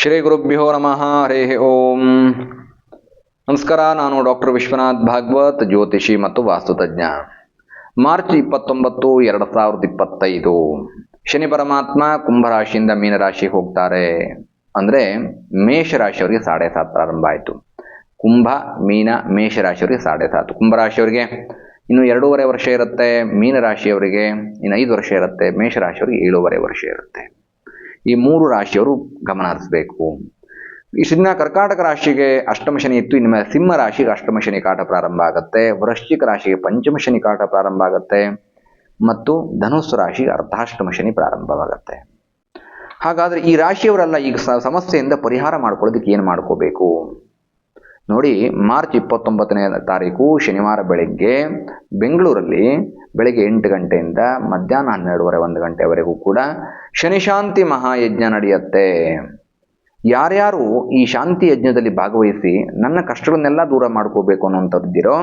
ಶ್ರೀ ಗುರುಭ್ಯೋ ನಮಃ, ಹರೇ ಓಂ. ನಮಸ್ಕಾರ, ನಾನು ಡಾಕ್ಟರ್ ವಿಶ್ವನಾಥ್ ಭಾಗವತ್, ಜ್ಯೋತಿಷಿ ಮತ್ತು ವಾಸ್ತುತಜ್ಞ. ಮಾರ್ಚ್ ಇಪ್ಪತ್ತೊಂಬತ್ತು, ಎರಡು ಸಾವಿರದ ಇಪ್ಪತ್ತೈದು. ಶನಿ ಪರಮಾತ್ಮ ಕುಂಭರಾಶಿಯಿಂದ ಮೀನರಾಶಿ ಹೋಗ್ತಾರೆ. ಅಂದರೆ ಮೇಷರಾಶಿಯವರಿಗೆ ಸಾಡೆ ಸಾತ್ ಪ್ರಾರಂಭ ಆಯಿತು. ಕುಂಭ, ಮೀನ, ಮೇಷರಾಶಿಯವರಿಗೆ ಸಾಡೆ ಸಾತ್ ಕುಂಭರಾಶಿಯವರಿಗೆ ಇನ್ನು ಎರಡೂವರೆ ವರ್ಷ ಇರುತ್ತೆ, ಮೀನರಾಶಿಯವರಿಗೆ ಇನ್ನು ಐದು ವರ್ಷ ಇರುತ್ತೆ, ಮೇಷರಾಶಿಯವರಿಗೆ ಏಳೂವರೆ ವರ್ಷ ಇರುತ್ತೆ. ಈ ಮೂರು ರಾಶಿಯವರು ಗಮನ ಹರಿಸಬೇಕು. ಕರ್ಕಾಟಕ ರಾಶಿಗೆ ಅಷ್ಟಮ ಶನಿ ಇತ್ತು ಇನ್ನು ಸಿಂಹ ರಾಶಿಗೆ ಅಷ್ಟಮ ಶನಿ ಕಾಟ ಪ್ರಾರಂಭ ಆಗುತ್ತೆ, ವೃಶ್ಚಿಕ ರಾಶಿಗೆ ಪಂಚಮ ಶನಿ ಕಾಟ ಪ್ರಾರಂಭ ಆಗುತ್ತೆ, ಮತ್ತು ಧನುಸ್ಸು ರಾಶಿಗೆ ಅರ್ಧಾಷ್ಟಮ ಶನಿ ಪ್ರಾರಂಭವಾಗುತ್ತೆ. ಹಾಗಾದ್ರೆ ಈ ರಾಶಿಯವರೆಲ್ಲ ಈಗ ಸಮಸ್ಯೆಯಿಂದ ಪರಿಹಾರ ಮಾಡ್ಕೊಳ್ಳೋದಕ್ಕೆ ಏನು ಮಾಡ್ಕೋಬೇಕು? ನೋಡಿ, ಮಾರ್ಚ್ ಇಪ್ಪತ್ತೊಂಬತ್ತನೇ ತಾರೀಕು ಶನಿವಾರ ಬೆಳಗ್ಗೆ ಬೆಂಗಳೂರಲ್ಲಿ ಬೆಳಗ್ಗೆ ಎಂಟು ಗಂಟೆಯಿಂದ ಮಧ್ಯಾಹ್ನ ಹನ್ನೆರಡುವರೆ ಒಂದು ಗಂಟೆವರೆಗೂ ಕೂಡ ಶನಿಶಾಂತಿ ಮಹಾಯಜ್ಞ ನಡೆಯುತ್ತೆ. ಯಾರ್ಯಾರು ಈ ಶಾಂತಿ ಯಜ್ಞದಲ್ಲಿ ಭಾಗವಹಿಸಿ ನನ್ನ ಕಷ್ಟಗಳನ್ನೆಲ್ಲ ದೂರ ಮಾಡ್ಕೋಬೇಕು ಅನ್ನುವಂಥದ್ದಿರೋ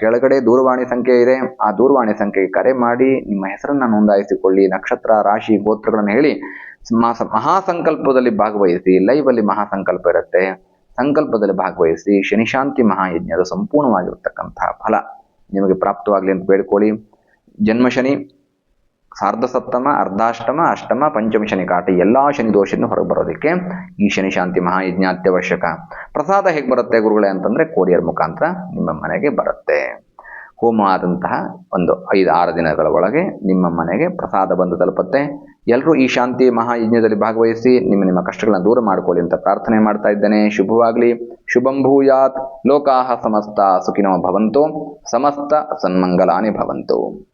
ಕೆಳಗಡೆ ದೂರವಾಣಿ ಸಂಖ್ಯೆ ಇದೆ. ಆ ದೂರವಾಣಿ ಸಂಖ್ಯೆಗೆ ಕರೆ ಮಾಡಿ ನಿಮ್ಮ ಹೆಸರನ್ನ ನೋಂದಾಯಿಸಿಕೊಳ್ಳಿ, ನಕ್ಷತ್ರ, ರಾಶಿ, ಗೋತ್ರಗಳನ್ನು ಹೇಳಿ ಮಹಾ ಮಹಾಸಂಕಲ್ಪದಲ್ಲಿ ಭಾಗವಹಿಸಿ ಲೈವ್ ಅಲ್ಲಿ ಮಹಾಸಂಕಲ್ಪ ಇರುತ್ತೆ. ಸಂಕಲ್ಪದಲ್ಲಿ ಭಾಗವಹಿಸಿ ಶನಿಶಾಂತಿ ಮಹಾಯಜ್ಞದ ಸಂಪೂರ್ಣವಾಗಿರ್ತಕ್ಕಂತಹ ಫಲ ನಿಮಗೆ ಪ್ರಾಪ್ತವಾಗಲಿ ಅಂತ ಬೇಡ್ಕೊಳ್ಳಿ. ಜನ್ಮಶನಿ ಸಾರ್ಧ ಸಪ್ತಮ, ಅರ್ಧಾಷ್ಟಮ, ಅಷ್ಟಮ, ಪಂಚಮ ಶನಿ ಕಾಟ ಎಲ್ಲ ಶನಿ ದೋಷದಿಂದ ಹೊರಗೆ ಬರೋದಕ್ಕೆ ಈ ಶನಿ ಶಾಂತಿ ಮಹಾಯಜ್ಞ ಅತ್ಯವಶ್ಯಕ. ಪ್ರಸಾದ ಹೇಗೆ ಬರುತ್ತೆ ಗುರುಗಳೇ ಅಂತಂದ್ರೆ ಕೋರಿಯರ್ ಮುಖಾಂತರ ನಿಮ್ಮ ಮನೆಗೆ ಬರುತ್ತೆ. ಹೋಮ ಆದಂತಹ ಒಂದು ಐದು, ಆರು ದಿನಗಳ ಒಳಗೆ ನಿಮ್ಮ ಮನೆಗೆ ಪ್ರಸಾದ ಬಂದು ತಲುಪುತ್ತೆ. ಎಲ್ಲರೂ ಈ ಶಾಂತಿ ಮಹಾಯಜ್ಞದಲ್ಲಿ ಭಾಗವಹಿಸಿ ನಿಮ್ಮ ನಿಮ್ಮ ಕಷ್ಟಗಳನ್ನು ದೂರ ಮಾಡ್ಕೊಳ್ಳಿ ಅಂತ ಪ್ರಾರ್ಥನೆ ಮಾಡ್ತಾ ಇದ್ದೇನೆ. ಶುಭವಾಗಲಿ. ಶುಭಂ ಭೂಯಾತ್. ಲೋಕಾಹ ಸಮಸ್ತ ಸುಖಿನೋ ಭವಂತು. ಸಮಸ್ತ ಸನ್ಮಂಗಲಾನಿ ಭವಂತು.